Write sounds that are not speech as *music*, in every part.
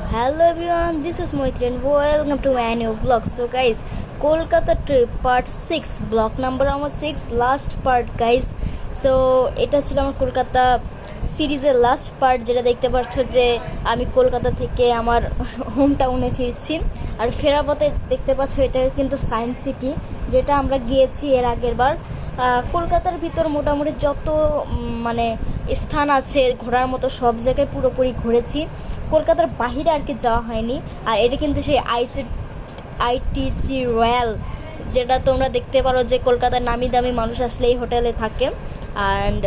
Everyone, this is Moitri and welcome to my new vlog. So guys, Kolkata trip part six block number আমার six last part guys so এটা ছিল আমার কলকাতা সিরিজের last part যেটা দেখতে পাচ্ছ যে আমি কলকাতা থেকে আমার হোম টাউনে ফিরছি। আর ফেরার পথে দেখতে পাচ্ছ এটা কিন্তু সায়েন্স সিটি যেটা আমরা গিয়েছি এর আগের বার। কলকাতার ভিতর মোটামুটি যত মানে স্থান আছে, ঘোরার মতো সব জায়গায় পুরোপুরি ঘুরেছি। কলকাতার বাহিরে আর কি যাওয়া হয়নি। আর এটা কিন্তু সেই আইসি আইটিসি রয়্যাল যেটা তোমরা দেখতে পারো যে কলকাতার নামি দামি মানুষ আসলে এই হোটেলে থাকে। অ্যান্ড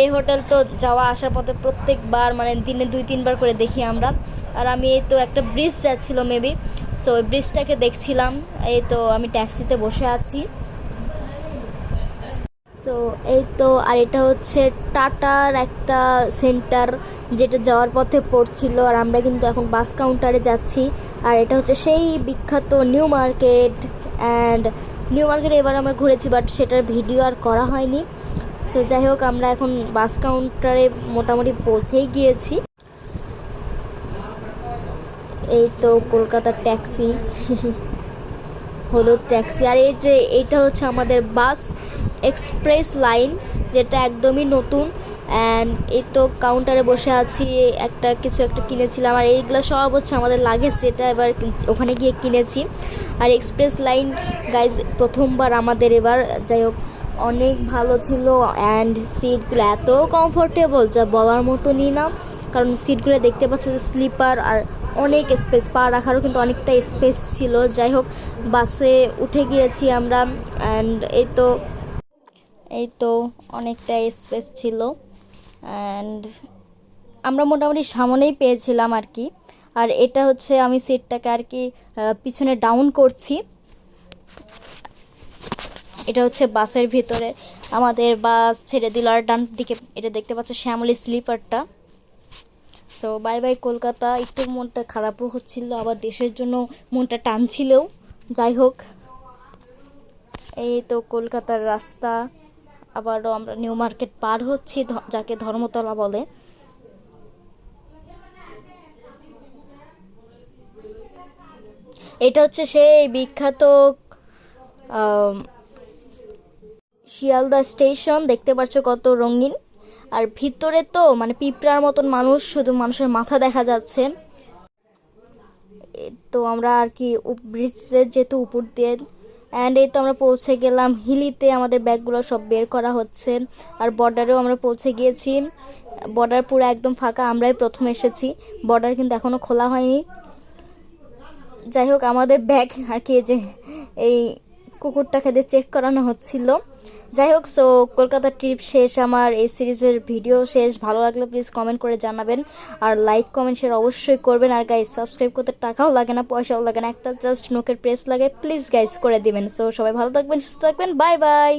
এই হোটেল তো যাওয়া আসার পথে প্রত্যেকবার মানে দিনে দুই, তিনবার করে দেখি আমরা। আর আমি এই তো একটা ব্রিজ যাচ্ছিল মেবি সো ওই ব্রিজটাকে দেখছিলাম। এই তো আমি ট্যাক্সিতে বসে আছি। সো এই তো, আর এটা হচ্ছে টাটার একটা সেন্টার যেটা যাওয়ার পথে পড়ছিল, আর আমরা কিন্তু এখন বাস কাউন্টারে যাচ্ছি। আর এটা হচ্ছে সেই বিখ্যাত new market and new market এবার আমরা ঘুরেছি বাট সেটার ভিডিও আর করা হয়নি। সো যাই হোক, আমরা এখন বাস কাউন্টারে মোটামুটি পৌঁছেই গিয়েছি। এই তো, কলকাতার ট্যাক্সি *laughs* হলুদ ট্যাক্সি। আর এই যে এইটা হচ্ছে আমাদের বাস এক্সপ্রেস লাইন, যেটা একদমই নতুন। অ্যান্ড এই তো কাউন্টারে বসে আছি, একটা কিছু একটা কিনেছিলাম। আর এইগুলো সব হচ্ছে আমাদের লাগেজ যেটা এবার ওখানে গিয়ে কিনেছি। আর এক্সপ্রেস লাইন গাইজ প্রথমবার আমাদের এবার, যাই হোক, অনেক ভালো ছিল। অ্যান্ড সিটগুলো এত কমফোর্টেবল যা বলার মতনই না। কারণ সিটগুলো দেখতে পাচ্ছ যে স্লিপার আর অনেক স্পেস, পা রাখারও কিন্তু অনেকটা স্পেস ছিল। যাই হোক, বাসে উঠে গিয়েছি আমরা অ্যান্ড এই তো এই তো অনেকটা স্পেস ছিল। অ্যান্ড আমরা মোটামুটি সামনেই পেয়েছিলাম আর কি। আর এটা হচ্ছে আমি সিটটাকে আর কি পিছনে ডাউন করছি। এটা হচ্ছে বাসের ভিতরে। আমাদের বাস ছেড়ে দিল আর ডান দিকে, এটা দেখতে পাচ্ছ শ্যামলি স্লিপারটা। সো বাই বাই কলকাতা একটু মনটা খারাপও হচ্ছিল, আবার দেশের জন্য মনটা টানছিলও। যাই হোক, এই তো কলকাতার রাস্তা, আবারও আমরা নিউ মার্কেট পার হচ্ছি যাকে ধর্মতলা বলে। এটা হচ্ছে সেই বিখ্যাত শিয়ালদা স্টেশন, দেখতে পাচ্ছ কত রঙিন। আর ভিতরে তো মানে পিঁপড়ার মতন মানুষ, শুধু মানুষের মাথা দেখা যাচ্ছে। তো আমরা আর কি ব্রিজের যেহেতু উপর দিয়ে অ্যান্ড এই তো আমরা পৌঁছে গেলাম। হিলিতে আমাদের ব্যাগগুলো সব বের করা হচ্ছে, আর বর্ডারেও আমরা পৌঁছে গিয়েছি। বর্ডার পুরো একদম ফাঁকা, আমরাই প্রথম এসেছি। বর্ডার কিন্তু এখনও খোলা হয়নি। যাই হোক, আমাদের ব্যাগ আর কি যে, এই কুকুরটাকে দিয়ে চেক করানো হচ্ছিল। যাই হোক সো কলকাতা ট্রিপ শেষ, আমার এই সিরিজের ভিডিও শেষ। ভালো লাগলে প্লিজ কমেন্ট করে জানাবেন। আর লাইক কমেন্ট শেয়ার অবশ্যই করবেন। আর গাইজ সাবস্ক্রাইব করতে টাকাও লাগে না, পয়সাও লাগে না। একটা জাস্ট নোকের প্রেস লাগে প্লিজ গাইজ করে দিবেন। সো সবাই ভালো থাকবেন, সুস্থ থাকবেন। Bye bye